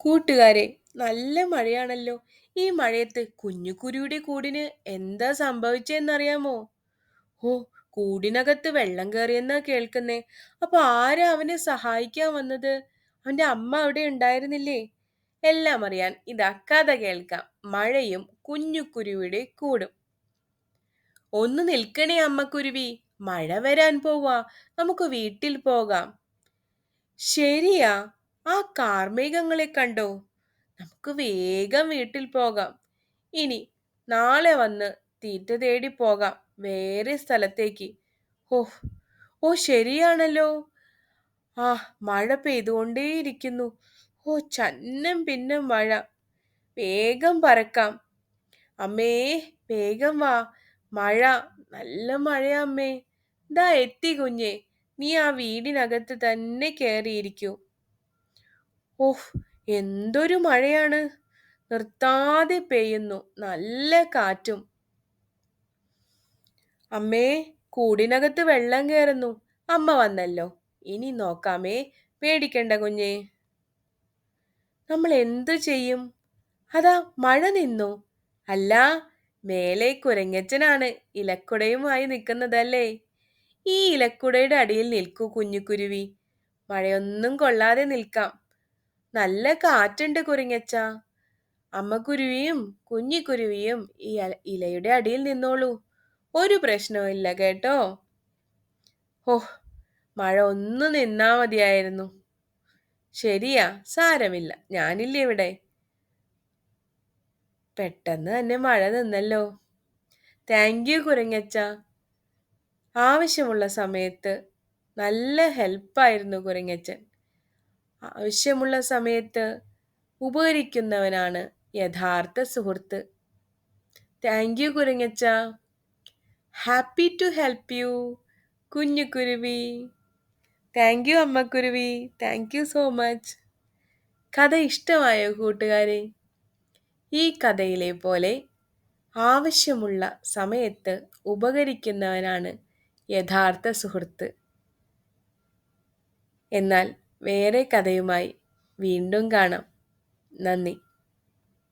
കൂട്ടുകാരെ നല്ല മഴയാണല്ലോ. ഈ മഴയത്ത് കുഞ്ഞുകുരുവിയുടെ കൂടിന് എന്താ സംഭവിച്ചെന്നറിയാമോ? ഓ കൂടിനകത്ത് വെള്ളം കയറിയെന്നാ കേൾക്കുന്നേ. അപ്പൊ ആരാ അവനെ സഹായിക്കാൻ വന്നത്? അവന്റെ അമ്മ അവിടെ ഉണ്ടായിരുന്നില്ലേ? എല്ലാം അറിയാൻ ഇതാ കഥ കേൾക്കാം. മഴയും കുഞ്ഞുകുരുവിയുടെ കൂടും. ഒന്ന് നിൽക്കണേ അമ്മക്കുരുവി. മഴ വരാൻ പോവാ. നമുക്ക് വീട്ടിൽ പോകാം. ശരിയാ. ആ കാർമേഘങ്ങളെ കണ്ടോ? നമുക്ക് വേഗം വീട്ടിൽ പോകാം. ഇനി നാളെ വന്ന് തീറ്റ തേടി പോകാം വേറെ സ്ഥലത്തേക്ക്. ഓ ഓ ശരിയാണല്ലോ. ആ മഴ പെയ്തുകൊണ്ടേയിരിക്കുന്നു. ഓ ചന്നം പിന്നെ മഴ. വേഗം പറക്കാം. അമ്മേ വേഗം വാ. മഴ നല്ല മഴയാ അമ്മേ. ദാ എത്തി കുഞ്ഞേ. നീ ആ വീടിനകത്ത് തന്നെ കയറിയിരിക്കൂ ഓഹ് എന്തൊരു മഴയാണ്. നിർത്താതെ പെയ്യുന്നു. നല്ല കാറ്റും. അമ്മേ കൂടിനകത്ത് വെള്ളം കയറുന്നു അമ്മ വന്നല്ലോ. ഇനി നോക്കാമേ. പേടിക്കണ്ട കുഞ്ഞേ. നമ്മൾ എന്തു ചെയ്യും? അതാ മഴ നിന്നു. അല്ല മേലെ കുരങ്ങച്ചനാണ് ഇലക്കുടയുമായി നിൽക്കുന്നതല്ലേ? ഈ ഇലക്കുടയുടെ അടിയിൽ നിൽക്കൂ കുഞ്ഞുകുരുവി മഴയൊന്നും കൊള്ളാതെ നിൽക്കാം. നല്ല കാറ്റുണ്ട് കുരങ്ങച്ച. അമ്മക്കുരുവിയും കുഞ്ഞിക്കുരുവിയും ഈ ഇലയുടെ അടിയിൽ നിന്നോളൂ. ഒരു പ്രശ്നവുമില്ല കേട്ടോ. ഓഹ് മഴ ഒന്ന് നിന്നാ മതിയായിരുന്നു. ശരിയാ സാരമില്ല ഞാനില്ലേ ഇവിടെ. പെട്ടെന്ന് തന്നെ മഴ നിന്നല്ലോ. താങ്ക് യു കുരങ്ങച്ച. ആവശ്യമുള്ള സമയത്ത് നല്ല ഹെൽപ്പായിരുന്നു കുരങ്ങച്ചൻ. ആവശ്യമുള്ള സമയത്ത് ഉപകരിക്കുന്നവനാണ് യഥാർത്ഥ സുഹൃത്ത്. താങ്ക് യു കുരങ്ങച്ച. ഹാപ്പി ടു ഹെൽപ്പ് യു കുഞ്ഞു കുരുവി. താങ്ക് യു അമ്മക്കുരുവി താങ്ക് യു സോ മച്ച് കഥ ഇഷ്ടമായോ കൂട്ടുകാരെ? ഈ കഥയിലെ പോലെ ആവശ്യമുള്ള സമയത്ത് ഉപകരിക്കുന്നവനാണ് യഥാർത്ഥ സുഹൃത്ത്. എന്നാൽ വേറെ കഥയുമായി വീണ്ടും കാണാം. നന്ദി.